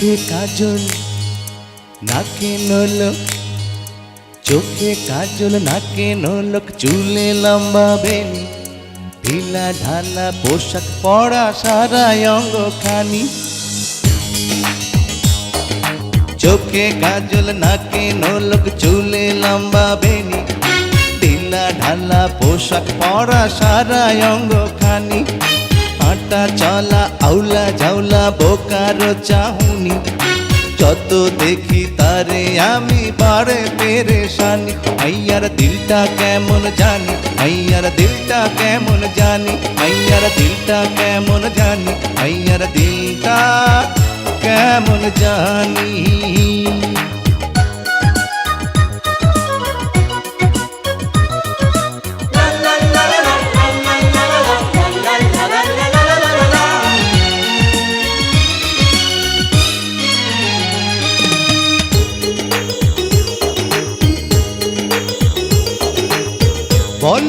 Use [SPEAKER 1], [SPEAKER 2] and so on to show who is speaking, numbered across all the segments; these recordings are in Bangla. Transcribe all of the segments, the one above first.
[SPEAKER 1] চোখে কাজল, নাকে নলক। চোখে কাজল, নাকে নলক, চুলে লম্বা বেনি ঢিলা ঢালা পোশাক পরা সারা অঙ্গ খানি চোখে কাজল, নাকে নলক, চুলে লম্বা বেনি ঢিলা ঢালা পোশাক পরা সারা অঙ্গ খানি হাঁটা চলা, আউলা ঝাউলা, বোকারো চাহুনি। যত দেখি তারে আমি বারে পেরেশানি। আইয়ার দিলটা কেমন জানি আইয়ার দিলটা কেমন জানি আইয়ার দিলটা কেমন জানি আইয়ার দিলটা কেমন জানি।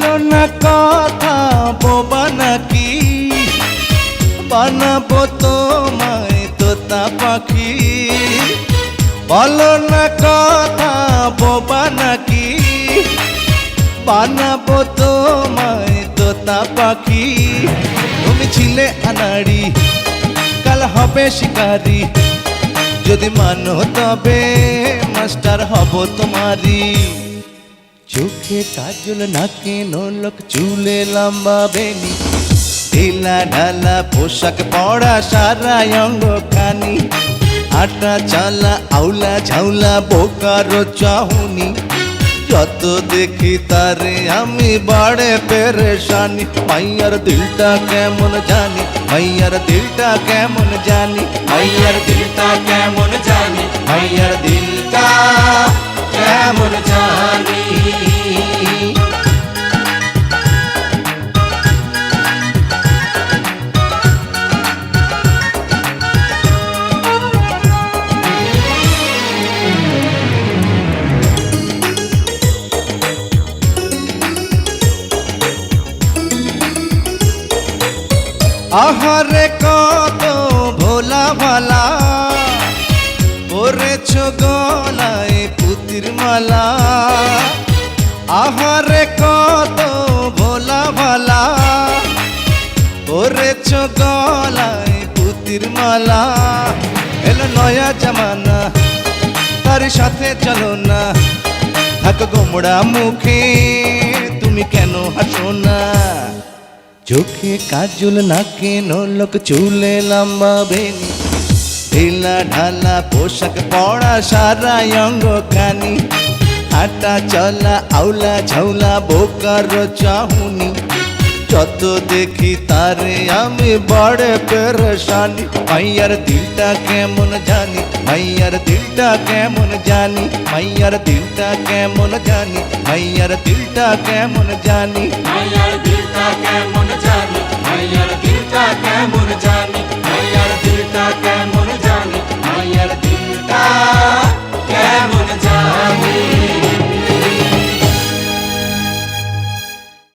[SPEAKER 1] বলো না কথা, বোবা নাকি? বানাবো তোমায় তোতা পাখি। বলো না কথা, বোবা নাকি? বানাবো তোমায় তোতা পাখি। তুমি ছিলে আনাড়ি, কাল হবে শিকারি। যদি মানো তবে মাস্টার হব তোমারি চোখে কাজল নাকে নলক, চুলে লম্বা বেনি ঢিলা ঢালা পোশাক পরা সারা অঙ্গ খানি আটা চালা, আউলা ঝাউলা, বোকারো চাহুনি। যত দেখি তারে আমি বাড়ে পেরেশানি। মাইয়ার দিলটা কেমন জানি, মাইয়ার দিলটা কেমন জানি, মাইয়ার দিলটা কেমন জানি, মাইয়ার দিলটা কেমন জানি। আহারে কত ভোলা ভালা। পরেছ গলায় পুতির মালা। আহারে কত ভোলা ভালা। পরেছ গলায় পুতির মালা। এলো নয়া জামানা, তার সাথে চলো না। থাকো গোমড়া মুখে, তুমি কেন হাসো না? চোখে কাজল নাকে নলক চুলে লম্বা বেনি ঢিলা ঢালা পোশাক পরা সারা অঙ্গ খানি হাঁটা চলা, আউলা ঝাউলা, বোকার চাহুনি। যত দেখি তারে আমি বড় পেরেশানি। মাইয়ার দিলটা কেমন জানি, মাইয়ার দিলটা কেমন জানি, মাইয়ার দিলটা কেমন জানি, মাইয়ার দিলটা কেমন জানি।